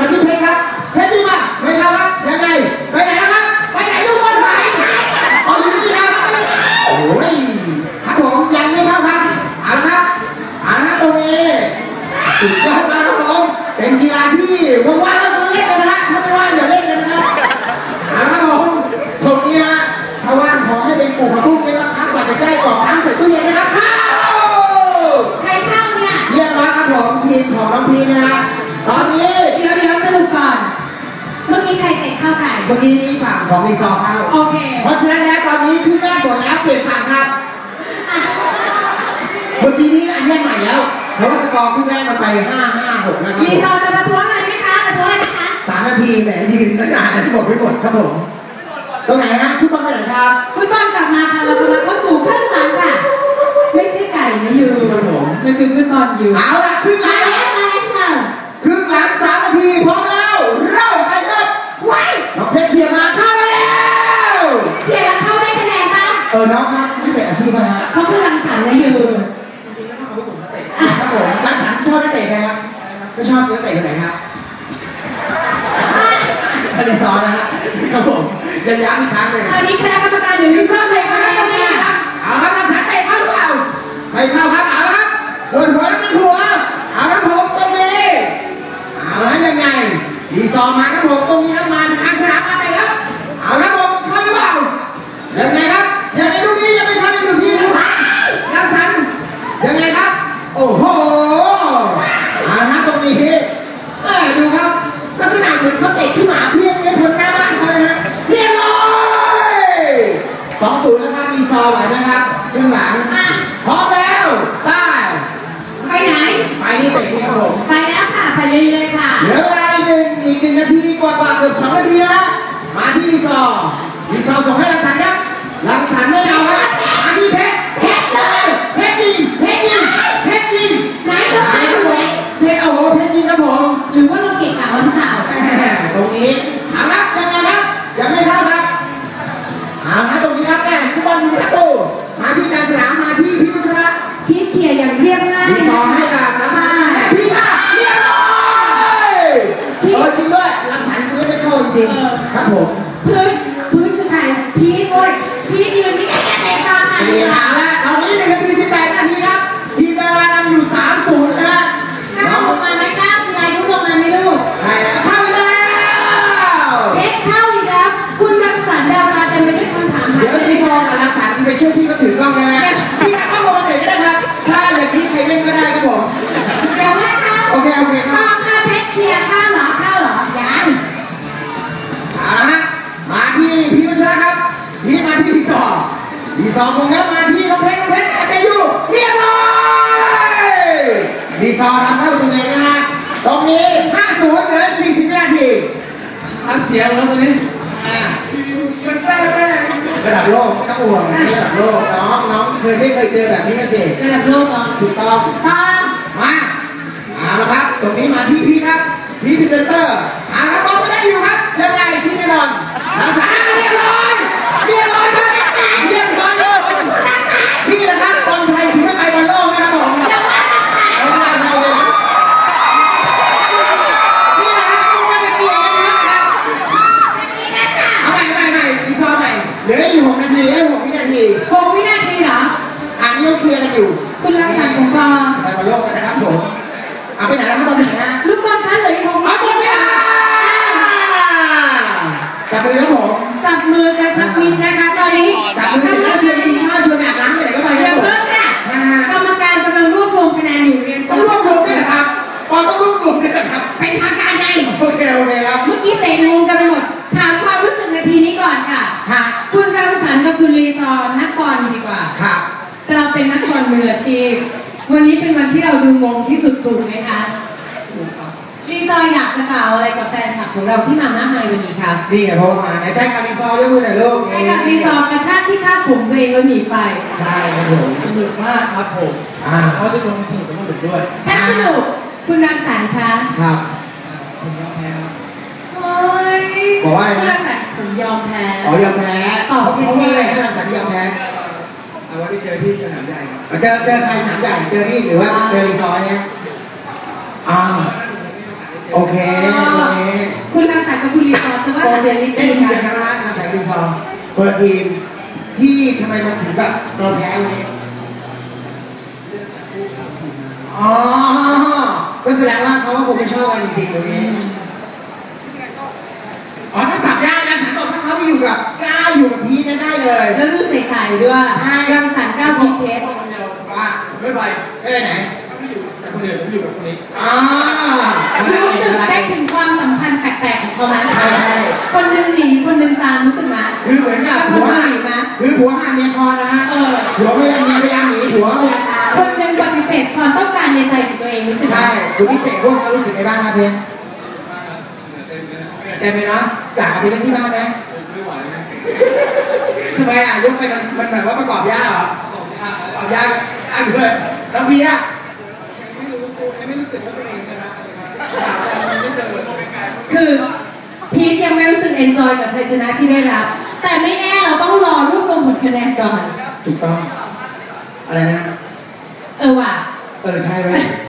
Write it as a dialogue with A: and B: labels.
A: มาที่เพชรครับ เพชที่มาเพชรครับยังไง ไปไหนแล้วครับ ไปไหนทุกคนหายหาย
B: ของย
A: ครับผมยังไม่เข้าครับอาละครับอาละครับตรงนี้สุดยอมากครับผมเป็นกีฬาที่ว่างๆ กี้นี้ฝั่งของรีซอร์เข้า
B: โอเค เพร
A: าะฉะนั้นแล้วตอนนี้ขึ้นแรกหมดแล้วเปลี่ยนฝั่งครับเมื่อกี้นี้อันแยกใหม่แล้ว เพราะว่าสกอร์ขึ้นแรกมันไป 5 5 6 นะครับรีผม ซ
B: อร์จะประท้วงอะไรไหมคะประท้วงอะไรไหมคะ
A: สามนาทีแหมยืนตั้งนานนะหมดไม่หมดครับผมตรงไหนฮะชุดบอลไปไหนครับ
B: ฟุตบอลกลับมาค่ะเรากำลังเข้าสู่ครึ่งหลังค่ะ ไม่ใช่ไก่นะยูครับ
A: ผม
B: มันคือฟุตบอลอยู่เอ
A: าล่ะครึ่งหมาลังแล้ว
B: มาแล้วค่ะ
A: ครึ่งหลังสามนาทีพร้อ เออน้องครับนี่แต่อาชีพมาฮะ
B: เขาคือรังสรรค์นะยู
A: ครับผมร้านฉันชอบนักเตะใครครับไม่ชอบนักเตะคนไหนครับไม่ได้ซ้อนนะฮะครับผมยังย้ำอีกครั้งหนึ่งตอ
B: นนี้คณะกรรมการอยู่มีที่ซ้ซ่ออมมเลเลยยคค่ะรับตรงนี้ครับ
A: เอาครับนักษาเตะเข้าหรือเปล่าไม่เข้า หนึ่งนาทีกว่ากว่าเกือบสองนาทีนะมาที่รีซอร์รีซอร์ส่งให้รังสรรค์ครับรังสรรค์ไม่เอาครับมาที่เพชรเพชรเลยเพชรยิงเพชรยิงเพชรยิง
B: ไหนตรงไหนครับผม
A: เพชรโอ้โหเพชรยิงครับผม
B: หรือว่าเราเก่งกาวันเสาร์
A: แม่ตรงนี้ จริง
B: ๆ
A: ครับผม
B: พื้น พื้นคือใคร พีทโอ้ยพีทยืนนี่แค่แค่เตะตามมาเดีดียวละ
A: แล้วตอน รีซอร์คงครับมาที่น้องเพชรน้องเพชรอาจจะอยู่เรียบร้อยรีซอร์ทำเข้าประตูเองนะฮะตรงนี้5-0เหลือ40วินาที
C: อันเสียงแล้วตอนนี้
A: อ่า
C: มันแป้แป้
A: ระดับโลกไม่ต้องห่วงอันนี้ระดับโลกน้องน้องเคยไม่เคยเจอแบบนี้กันสิ
B: ระดับโลกเหรอ
A: ถูกต้อง
B: ตาม
A: มาเอาละครับ ตรงนี้มาที่พี่ครับพี่พรีเซนเตอร์เอาละครับบอลก็ได้อยู่ครับยังไงชิ้นแน่นอนรักษา ลืออยู่หกนาทีให้หกวินาที
B: หกวินาทีเหรอ
A: อันนี้ยังเคลียร์กันอยู่
B: คุณรังสรรค์ของปอ
A: ไปบอลโลกกันนะครับผมเอาไปไหนแล้วครับบอลไหนฮะลูกบอลคะ
B: วันนี้เป็นวันที่เราดูงงที่สุดถูกไหมคะรีซอร์อยากจะกล่าวอะไรกับแฟนคลับของเราที่มามากมายวันนี้คะ
A: นี่ไงโทรมาไหนแจ้งคารีซอร์ยกมือหน่อยลูกให้กับรีซอร
B: ์กระชากที่คาดผมตัวเองแล้วหนีไป
A: ใช่ครับผมส
C: นุกมากครับผม
A: อ่าเขา
C: จะลงสนุกกับพวกผมด้วย
B: แซ่บสนุกคุณรังสรรค์คะ
A: ครับ
C: ผมยอมแพ้ครับ
B: โอ้ยบอกว่าอะไรคุณนะรังสรรค์ผมยอมแพ้อ๋อย
A: อมแพ้ตอบเพราะเท่ๆเพราะว่าอะไรให้รังสรรค์ยอมแพ้เอา
C: ไว้ไปเจอที่สนามใหญ่ครับ เจอเจอใครหน
A: ังใหญ่เจอนี่หรือว่าเจอรีซอร์เนี่ยอ่า
C: โอเค
A: โอเค
B: คุณรังสรรค์กับคุณรีซอร์ใช่ไหมตอนเรีเด็ยกนนิดได้เดียวยินกักันน
A: นะฮะทางสายรีซอร์คนละทีมที่ทำไมมันถึงแบบเราแพ้วันนี้อ๋อก็แสดงว่าเขาก็คงไม่ชอบกันจริงๆตรงนี้ อ๋อ ถ้าสับได้นะสันบอกถ้าเขาไปอยู่กับก้าวอยู่กับพีทเนี่ยได้เลยแ
B: ล้วดูใสๆด้วยใช่รังสรรค์ก้าวพีเพชร
C: คนเดียวว่าไม่ไป
A: ไม่ไปไหน
C: ไม่อยู่แต่คนหนึ่งผมอยู่กับคนนี้
A: อ่ารู้สึกได้ถ
B: ึงความสัมพันธ์แปลกๆของเขาไหมใช่
A: ใช่
B: คนหนึงหนีคนหนึงตามรู้สึกไหม
A: คือเหมือนกับแล้วคผันวหนึ่งหน
B: ีไหม
A: คือผัวหันเมียคอนะฮะ
B: เออ
A: ผัวพยายามเมียพยายามหนีผัวพยายามตามคน
B: หนึงปฏิเสธความต้องการในใจของตัวเองรู้สึกไหมใช่
A: คุณพี่เตะพวกเขารู้สึกไงบ้างครับเพียงเต็มเลยเนาะอยากเอาไปเล่นที่บ้านไหมไม่ไหวนะ ทำไมอะยกไปมันมันแบบว่าประกอบยากเหรอตอบ
C: ยาก
A: ประกอบยากอะเลยน้องเพีย
C: ไม่รู้ตัวยังไม่รู้สึกว่าตัวเองชนะเลยครับยังไม่เจอเลยไม่กลาย
B: คือพีทยังไม่รู้สึกเอนจอยกับชัยชนะที่ได้รับ แต่ไม่แน่เราต้องรอรวบรวมผลคะแนนก่อน
A: ถูกต้อง อะไรนะ
B: เออว่ะ
A: เออใช่ไหม